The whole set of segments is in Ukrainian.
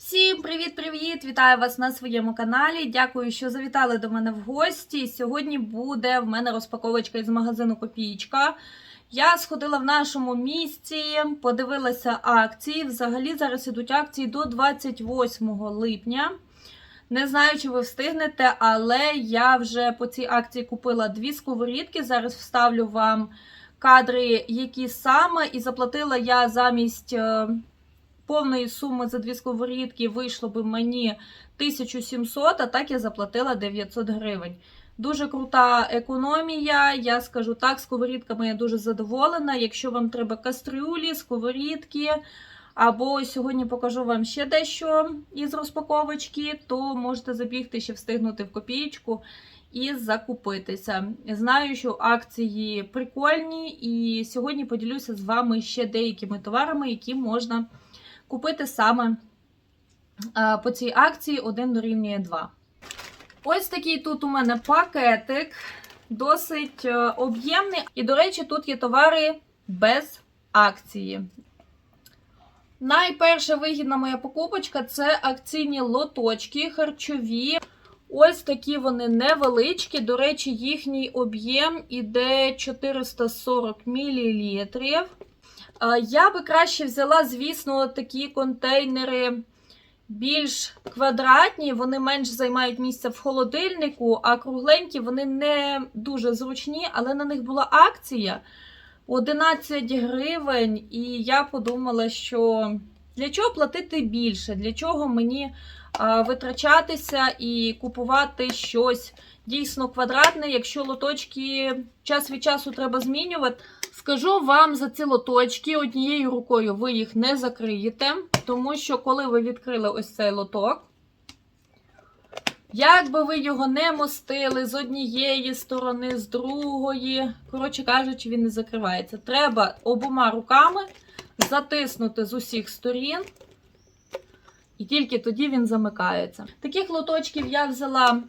Всім привіт-привіт! Вітаю вас на своєму каналі. Дякую, що завітали до мене в гості. Сьогодні буде в мене розпаковочка із магазину Копійка. Я сходила в нашому місці, подивилася акції. Взагалі зараз ідуть акції до 28 липня. Не знаю, чи ви встигнете, але я вже по цій акції купила дві сковорідки. Зараз вставлю вам кадри, які саме, і заплатила я замість. Повної суми за дві сковорідки вийшло би мені 1700, а так я заплатила 900 гривень. Дуже крута економія. Я скажу так, сковорідками я дуже задоволена. Якщо вам треба кастрюлі, сковорідки, або сьогодні покажу вам ще дещо із розпаковочки, то можете забігти ще встигнути в копієчку і закупитися. Знаю, що акції прикольні, і сьогодні поділюся з вами ще деякими товарами, які можна купити саме по цій акції 1 дорівнює 2. Ось такий тут у мене пакетик, досить е, об'ємний. І, до речі, тут є товари без акції. Найперша вигідна моя покупочка це акційні лоточки харчові. Ось такі вони невеличкі. До речі, їхній об'єм іде 440 мл. Я би краще взяла, звісно, такі контейнери більш квадратні, вони менш займають місця в холодильнику, а кругленькі вони не дуже зручні, але на них була акція 11 гривень. І я подумала, що для чого платити більше, для чого мені витрачатися і купувати щось дійсно квадратне, якщо лоточки час від часу треба змінювати. Скажу вам за ці лоточки, однією рукою ви їх не закриєте, тому що коли ви відкрили ось цей лоток, як би ви його не мостили з однієї сторони, з другої, коротше кажучи, він не закривається. Треба обома руками затиснути з усіх сторін, і тільки тоді він замикається. Таких лоточків я взяла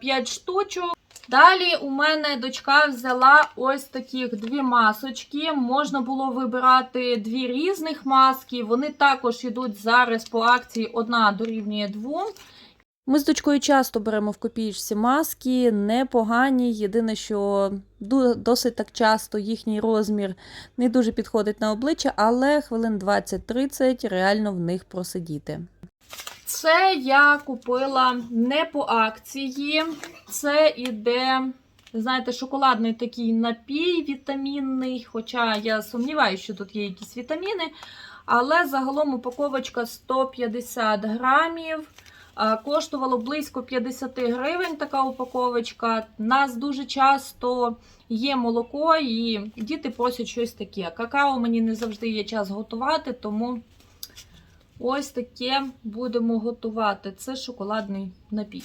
5 штучок. Далі у мене дочка взяла ось таких дві масочки. Можна було вибирати дві різних маски. Вони також йдуть зараз по акції одна дорівнює двом. Ми з дочкою часто беремо в копієчці маски, непогані. Єдине, що досить так часто їхній розмір не дуже підходить на обличчя, але хвилин 20-30 реально в них просидіти. Це я купила не по акції. Це іде, знаєте, шоколадний такий напій вітамінний. Хоча я сумніваюся, що тут є якісь вітаміни. Але загалом упаковочка 150 грамів. Коштувало близько 50 гривень така упаковочка. Нас дуже часто є молоко, і діти просять щось таке. Какао мені не завжди є час готувати, тому ось таке будемо готувати. Це шоколадний напій.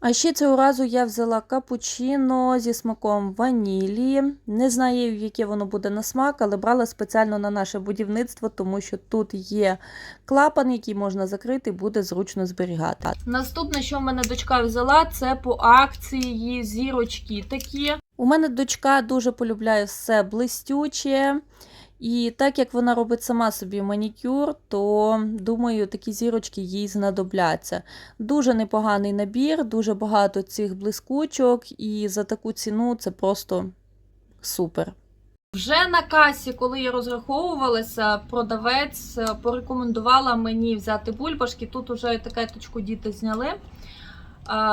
А ще цього разу я взяла капучино зі смаком ванілі. Не знаю, яке воно буде на смак, але брала спеціально на наше будівництво, тому що тут є клапан, який можна закрити, буде зручно зберігати. Наступне, що в мене дочка взяла, це по акції зірочки такі. У мене дочка дуже полюбляє все блистюче. І так як вона робить сама собі манікюр, то думаю, такі зірочки їй знадобляться. Дуже непоганий набір, дуже багато цих блискучок, і за таку ціну це просто супер. Вже на касі, коли я розраховувалася, продавець е, порекомендувала мені взяти бульбашки. Тут уже етикеточку діти зняли.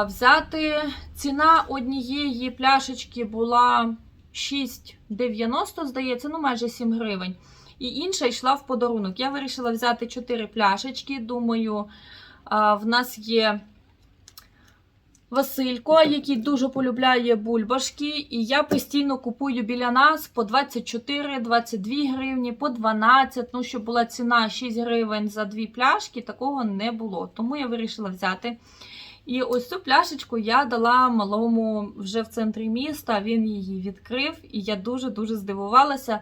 Взяти ціна однієї пляшечки була 6,90, здається, ну майже 7 гривень. І інша йшла в подарунок. Я вирішила взяти 4 пляшечки. Думаю, в нас є Василько, який дуже полюбляє бульбашки. І я постійно купую біля нас по 24-22 гривні, по 12. Ну, щоб була ціна 6 гривень за дві пляшки, такого не було. Тому я вирішила взяти. І ось цю пляшечку я дала малому вже в центрі міста. Він її відкрив, і я дуже-дуже здивувалася.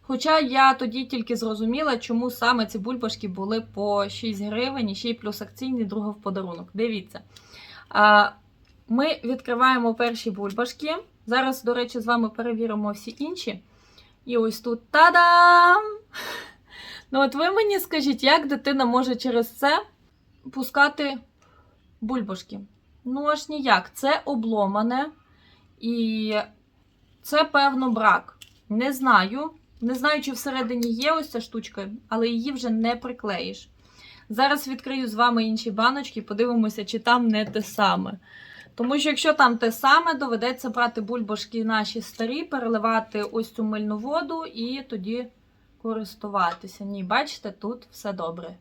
Хоча я тоді тільки зрозуміла, чому саме ці бульбашки були по 6 гривень і ще й плюс акційний, друга в подарунок. Дивіться. Ми відкриваємо перші бульбашки. Зараз, до речі, з вами перевіримо всі інші. І ось тут та-дам! Ну, от ви мені скажіть, як дитина може через це пускати бульбашки? Ну, аж ніяк. Це обломане. І це, певно, брак. Не знаю. Не знаю, чи всередині є ось ця штучка, але її вже не приклеїш. Зараз відкрию з вами інші баночки, подивимося, чи там не те саме. Тому що якщо там те саме, доведеться брати бульбашки наші старі, переливати ось цю мильну воду і тоді користуватися. Ні, бачите, тут все добре.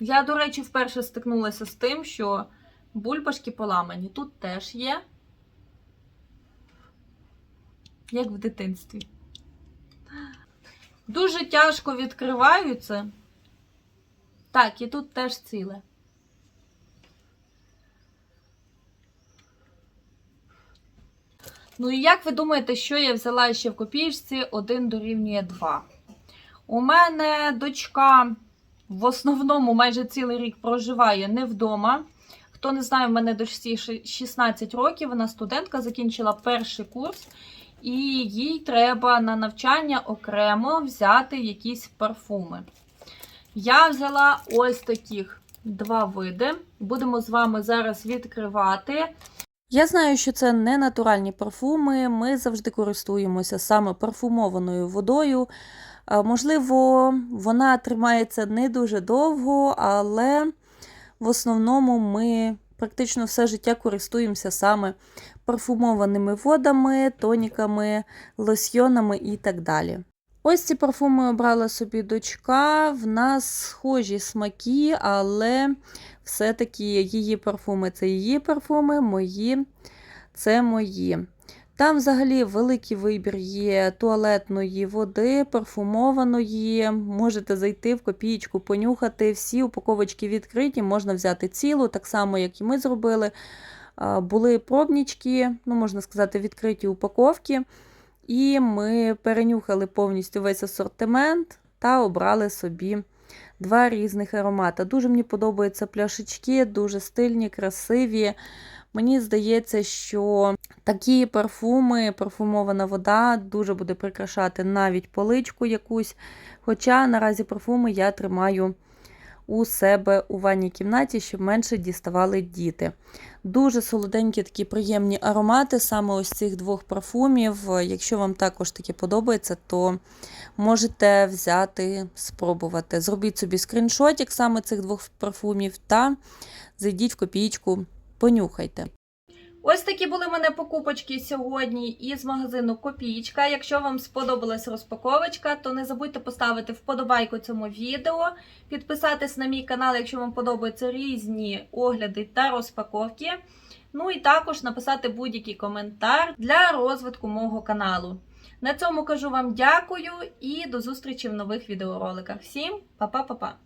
Я, до речі, вперше стикнулася з тим, що бульбашки поламані. Тут теж є. Як в дитинстві. Дуже тяжко відкриваються. Так, і тут теж ціле. Ну і як ви думаєте, що я взяла ще в копійці 1 дорівнює 2? У мене дочка в основному майже цілий рік проживає не вдома. Хто не знає, в мене дочці 16 років, вона студентка, закінчила перший курс, і їй треба на навчання окремо взяти якісь парфуми. Я взяла ось таких два види. Будемо з вами зараз відкривати. Я знаю, що це не натуральні парфуми. Ми завжди користуємося саме парфумованою водою. А, Можливо, вона тримається не дуже довго, але в основному ми практично все життя користуємося саме парфумованими водами, тоніками, лосьйонами і так далі. Ось ці парфуми обрала собі дочка. В нас схожі смаки, але все-таки її парфуми це її парфуми, мої це мої. Там взагалі великий вибір є туалетної води, парфумованої. Можете зайти в копієчку, понюхати. Всі упаковочки відкриті, можна взяти цілу, так само, як і ми зробили. Були пробнічки, ну, можна сказати, відкриті упаковки. І ми перенюхали повністю весь асортимент та обрали собі два різних аромати. Дуже мені подобаються пляшечки, дуже стильні, красиві. Мені здається, що такі парфуми, парфумована вода дуже буде прикрашати навіть поличку якусь. Хоча наразі парфуми я тримаю у себе у ванній кімнаті, щоб менше діставали діти. Дуже солоденькі такі приємні аромати саме ось цих двох парфумів. Якщо вам також таке подобається, то можете взяти, спробувати. Зробіть собі скріншотик саме цих двох парфумів та зайдіть в копійку, понюхайте. Ось такі були мене покупочки сьогодні із магазину Копійка. Якщо вам сподобалась розпаковочка, то не забудьте поставити вподобайку цьому відео, підписатись на мій канал, якщо вам подобаються різні огляди та розпаковки. Ну і також написати будь-який коментар для розвитку мого каналу. На цьому кажу вам дякую і до зустрічі в нових відеороликах. Всім па-па-па-па!